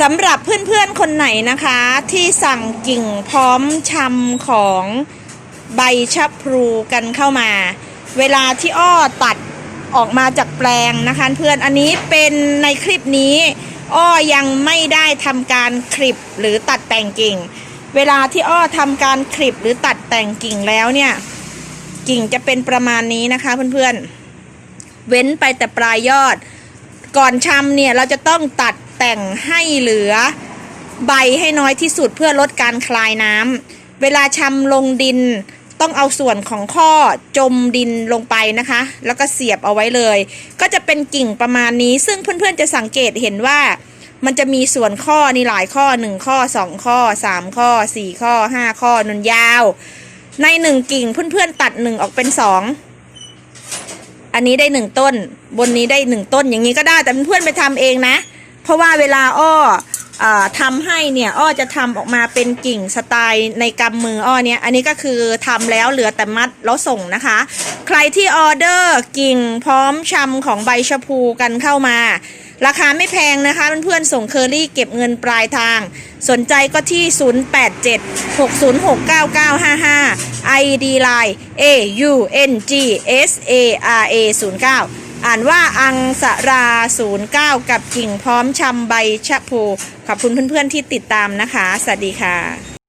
สำหรับเพื่อนๆคนไหนนะคะ ที่สั่งกิ่งพร้อมชำของใบชะพลูกันเข้ามา เวลาที่อ้อตัดออกมาจากแปลงนะคะเพื่อนอันนี้เป็นในคลิปนี้ อ้อยังไม่ได้ทำการคลิปหรือตัดแต่งกิ่ง เวลาที่อ้อทำการคลิปหรือตัดแต่งกิ่งแล้วเนี่ย กิ่งจะเป็นประมาณนี้นะคะเพื่อนๆเว้นไปแต่ปลายยอด ก่อนชำเนี่ยเราจะต้องตัด แต่งให้เหลือใบให้น้อยที่สุดเพื่อลดการคลายน้ำเวลาชำลงดินต้องเอาส่วนของข้อจมดินลงไปนะคะ แล้วก็เสียบเอาไว้เลย ก็จะเป็นกิ่งประมาณนี้ ซึ่งเพื่อนๆจะสังเกตเห็นว่ามันจะมีส่วนข้อนี่หลายข้อหนึ่งข้อสองข้อสามข้อสี่ข้อห้าข้อนุนยาว ในหนึ่งกิ่งเพื่อนๆตัดหนึ่งออกเป็นสองอันนี้ได้หนึ่งต้น บนนี้ได้หนึ่งต้นอย่างนี้ก็ได้แต่เพื่อนๆไปทำเองนะ เพราะว่าเวลาอ้อทำให้เนี่ยอ้อจะทำออกมาเป็นกิ่งสไตล์ในกำมืออ้อเนี่ยอันนี้ก็คือทำแล้วเหลือแต่มัดแล้วส่งนะคะ ใครที่ออเดอร์กิ่งพร้อมชำของใบชะพูกันเข้ามา ราคาไม่แพงนะคะเพื่อนๆส่งเคอรี่เก็บเงินปลายทาง สนใจก็ที่ 087-606-9955 ID Line A U N G S A R A 09 อ่านว่าอังสรา 09 กับกิ่งพร้อมชำใบชะพูขอบคุณเพื่อนๆที่ติดตามนะคะ สวัสดีค่ะ